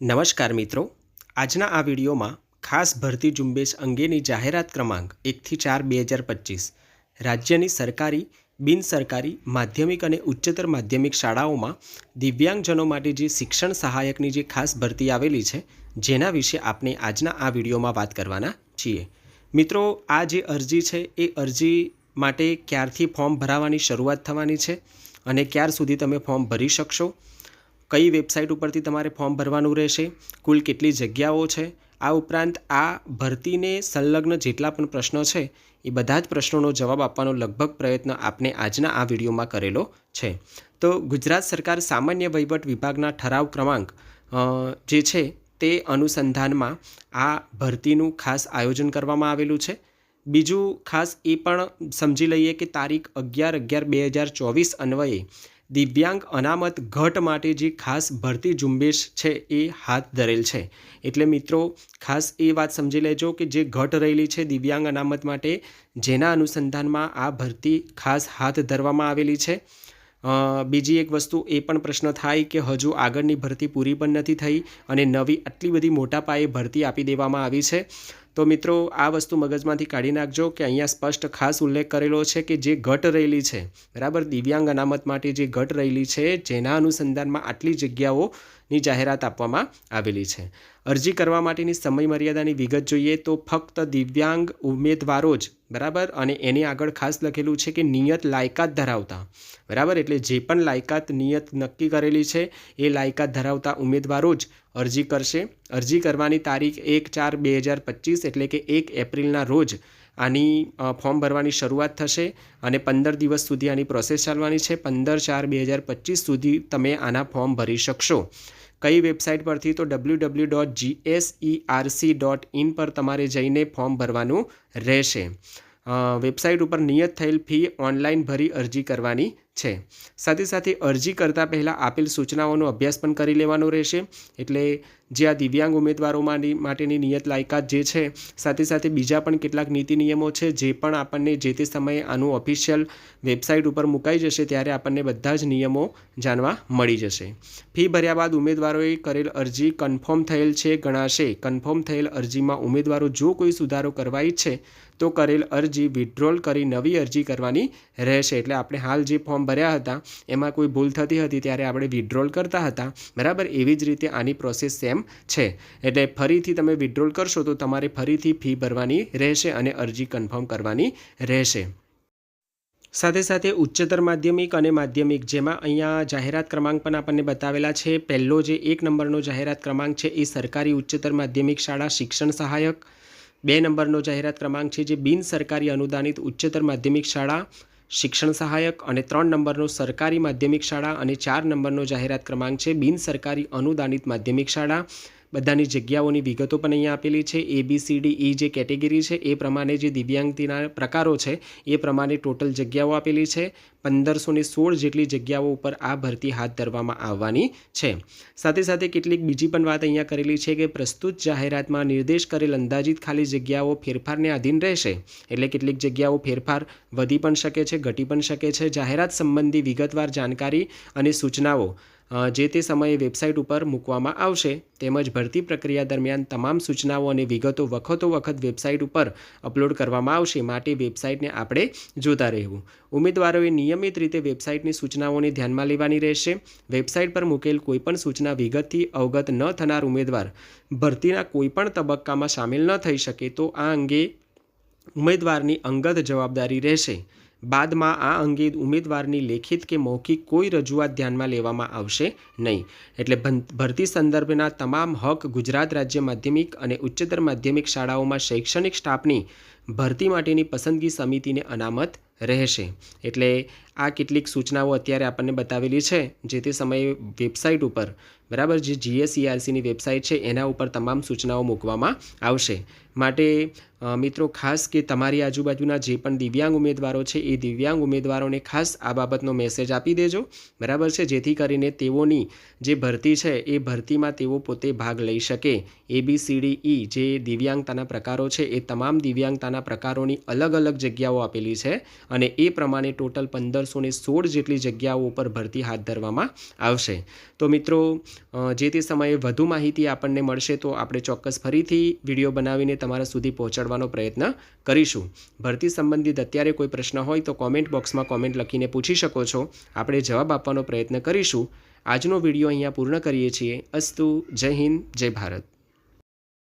નમસ્કાર મિત્રો. આજના આ વિડીયોમાં ખાસ ભરતી ઝુંબેશ અંગેની જાહેરાત ક્રમાંક એકથી ચાર બે હજાર પચીસ. રાજ્યની સરકારી બિન સરકારી માધ્યમિક અને ઉચ્ચતર માધ્યમિક શાળાઓમાં દિવ્યાંગજનો માટે જે શિક્ષણ સહાયકની જે ખાસ ભરતી આવેલી છે, જેના વિશે આપણે આજના આ વિડીયોમાં વાત કરવાના છીએ. મિત્રો, આ જે અરજી છે, એ અરજી માટે ક્યારથી ફોર્મ ભરાવાની શરૂઆત થવાની છે અને ક્યાર સુધી તમે ફોર્મ ભરી શકશો? કઈ વેબસાઇટ ઉપરથી તમારે ફોર્મ ભરવાનું રહેશે, કુલ કેટલી જગ્યાઓ છે, આ ઉપરાંત આ ભરતીને સંલગ્ન જેટલા પણ પ્રશ્નો છે, એ બધા જ પ્રશ્નોનો જવાબ આપવાનો લગભગ પ્રયત્ન આપને આજના આ વિડીયોમાં કરેલો છે. તો ગુજરાત સરકાર સામાન્ય વહીવટ વિભાગના ઠરાવ ક્રમાંક જે છે તે અનુસંધાનમાં આ ભરતીનું ખાસ આયોજન કરવામાં આવેલું છે. બીજું ખાસ એ પણ સમજી લઈએ કે તારીખ અગિયાર અગિયાર બે હજાર ચોવીસ અન્વયે દિવ્યાંગ અનામત ઘટ માટે જે ખાસ ભરતી ઝુંબેશ છે એ હાથ ધરેલ છે. એટલે મિત્રો, ખાસ એ વાત સમજી લેજો કે જે ઘટ રહેલી છે દિવ્યાંગ અનામત માટે, જેના અનુસંધાનમાં આ ભરતી ખાસ હાથ ધરવામાં આવેલી છે. બીજી એક વસ્તુ એ પણ પ્રશ્ન થાય કે હજુ આગળની ભરતી પૂરી પણ નથી થઈ અને નવી આટલી બધી મોટા પાયે ભરતી આપી દેવામાં આવી છે. તો મિત્રો, આ વસ્તુ મગજમાંથી કાઢી નાખજો કે અહીંયા સ્પષ્ટ ખાસ ઉલ્લેખ કરેલો છે કે જે ઘટ રહેલી છે. બરાબર? દિવ્યાંગ અનામત માટે જે ઘટ રહેલી છે, જેના અનુસંધાનમાં આટલી જગ્યાઓની જાહેરાત આપવામાં આવેલી છે. અરજી કરવા માટેની સમય મર્યાદાની વિગત જોઈએ તો ફક્ત દિવ્યાંગ ઉમેદવારો જ, બરાબર? અને એની આગળ ખાસ લખેલું છે કે નિયત લાયકાત ધરાવતા, બરાબર? એટલે જે પણ લાયકાત નિયત નક્કી કરેલી છે, એ લાયકાત ધરાવતા ઉમેદવારો જ અરજી કરશે. અરજી કરવાની તારીખ એક ચાર બે હજાર પચીસ, એટલે કે એક એપ્રિલના રોજ આની ફોર્મ ભરવાની શરૂઆત થશે અને પંદર દિવસ સુધી આની પ્રોસેસ ચાલવાની છે. પંદર ચાર બે હજાર પચીસ સુધી તમે આના ફોર્મ ભરી શકશો. કઈ વેબસાઇટ પરથી તો W W dot GSERC dot in પર તમારે જઈને ફોર્મ ભરવાનું રહેશે. વેબસાઇટ ઉપર નિયત થયેલ ફી ઓનલાઈન ભરી અરજી કરવાની છે. સાથે સાથે અરજી કરતાં પહેલાં આપેલ સૂચનાઓનો અભ્યાસ પણ કરી લેવાનો રહેશે. એટલે જે આ દિવ્યાંગ ઉમેદવારો માટેની નિયત લાયકાત જે છે, સાથે સાથે બીજા પણ કેટલાક નીતિ નિયમો છે, જે પણ આપણને જે તે સમયે આનું ઓફિશિયલ વેબસાઇટ ઉપર મુકાઈ જશે ત્યારે આપણને બધા જ નિયમો જાણવા મળી જશે. ફી ભર્યા બાદ ઉમેદવારોએ કરેલ અરજી કન્ફર્મ થયેલ છે, ગણાશે. કન્ફર્મ થયેલ અરજીમાં ઉમેદવારો જો કોઈ સુધારો કરવા ઈચ્છે તો કરેલ અરજી વિડ્રોલ કરી નવી અરજી કરવાની રહેશે. એટલે આપણે હાલ જે ફોર્મ ભર્યા હતા, એમાં કોઈ ભૂલ થતી હતી ત્યારે આપણે વિડ્રોલ કરતા હતા. બરાબર? એવી જ રીતે આની પ્રોસેસ સેમ છે. એટલે ફરીથી તમે વિડ્રોલ કરશો તો તમારે ફરીથી ફી ભરવાની રહેશે અને અરજી કન્ફર્મ કરવાની રહેશે. સાથે સાથે ઉચ્ચતર માધ્યમિક અને માધ્યમિક, જેમાં અહીંયા જાહેરાત ક્રમાંક પણ આપણને બતાવેલા છે. પહેલો જે એક નંબરનો જાહેરાત ક્રમાંક છે એ સરકારી ઉચ્ચતર માધ્યમિક શાળા શિક્ષણ સહાયક બે નંબરનો જાહેરાત ક્રમાંક છે જે બિન સરકારી અનુદાનિત ઉચ્ચતર માધ્યમિક શાળા, શિક્ષણ સહાયક અને ત્રણ નંબરનો સરકારી માધ્યમિક શાળા અને ચાર નંબરનો જાહેરાત ક્રમાંક છે. બિન સરકારી અનુદાનિત માધ્યમિક શાળા બધાની જગ્યાઓની વિગતો પણ અહીંયા આપેલી છે. એ બી સી ડી ઈ જે કેટેગરી છે, એ પ્રમાણે જે દિવ્યાંગતિના પ્રકારો છે, એ પ્રમાણે ટોટલ જગ્યાઓ આપેલી છે. પંદરસો ને સોળ જેટલી જગ્યાઓ ઉપર આ ભરતી હાથ ધરવામાં આવવાની છે. સાથે સાથે કેટલીક બીજી પણ વાત અહીંયા કરેલી છે કે પ્રસ્તુત જાહેરાતમાં નિર્દેશ કરેલ અંદાજિત ખાલી જગ્યાઓ ફેરફારને આધીન રહેશે. એટલે કેટલીક જગ્યાઓ ફેરફાર વધી પણ શકે છે, ઘટી પણ શકે છે. જાહેરાત સંબંધી વિગતવાર જાણકારી અને સૂચનાઓ. જે તે સમયે વેબસાઇટ ઉપર મૂકવામાં આવશે, તેમજ ભરતી પ્રક્રિયા દરમિયાન તમામ સૂચનાઓ અને વિગતો વખતો વખત વેબસાઇટ ઉપર અપલોડ કરવામાં આવશે માટે વેબસાઇટને આપણે જોતા રહેવું. ઉમેદવારોએ નિયમિત રીતે વેબસાઇટની સૂચનાઓને ધ્યાનમાં લેવાની રહેશે. વેબસાઇટ પર મૂકેલ કોઈપણ સૂચના વિગતથી અવગત ન થનાર ઉમેદવાર ભરતીના કોઈપણ તબક્કામાં સામેલ ન થઈ શકે તો આ અંગે ઉમેદવારની અંગત જવાબદારી રહેશે. બાદમાં આ અંગે ઉમેદવારની લેખિત કે મૌખિક કોઈ રજૂઆત ધ્યાનમાં લેવામાં આવશે નહીં. એટલે ભરતી સંદર્ભના તમામ હક ગુજરાત રાજ્ય માધ્યમિક અને ઉચ્ચતર માધ્યમિક શાળાઓમાં શૈક્ષણિક સ્ટાફની ભરતી માટેની પસંદગી સમિતિને અનામત રહેશે. એટલે આ કેટલીક સૂચનાઓ અત્યારે આપણને બતાવેલી છે, જે તે સમયે વેબસાઇટ ઉપર, બરાબર, જે જીએસઈઆરસીની વેબસાઇટ છે, એના ઉપર તમામ સૂચનાઓ મૂકવામાં આવશે. માટે મિત્રો, ખાસ કે તમારી આજુબાજુના જે પણ દિવ્યાંગ ઉમેદવારો છે, એ દિવ્યાંગ ઉમેદવારોને ખાસ આ બાબતનો મેસેજ આપી દેજો, બરાબર છે? જેથી કરીને તેઓની જે ભરતી છે, એ ભરતીમાં તેઓ પોતે ભાગ લઈ શકે. એ બી સી ડી ઈ જે દિવ્યાંગતાના પ્રકારો છે, એ તમામ દિવ્યાંગતાના પ્રકારોની અલગ અલગ જગ્યાઓ આપેલી છે. અને એ પ્રમાણે ટોટલ પંદરસો ને સોળ જેટલી જગ્યાઓ ઉપર ભરતી હાથ ધરવામાં આવશે. તો મિત્રો જે તે સમયે વધુ માહિતી આપણને મળશે તો આપણે ચોક્કસ ફરીથી વીડિયો બનાવીને તમારા સુધી પહોંચાડવાનો પ્રયત્ન કરીશું. ભરતી સંબંધિત અત્યારે કોઈ પ્રશ્ન હોય તો કોમેન્ટ બોક્સમાં કોમેન્ટ લખીને પૂછી શકો છો. આપણે જવાબ આપવાનો પ્રયત્ન કરીશું. આજનો વીડિયો અહીંયા પૂર્ણ કરીએ છીએ. અસ્તુ, જય હિન્દ, જય ભારત.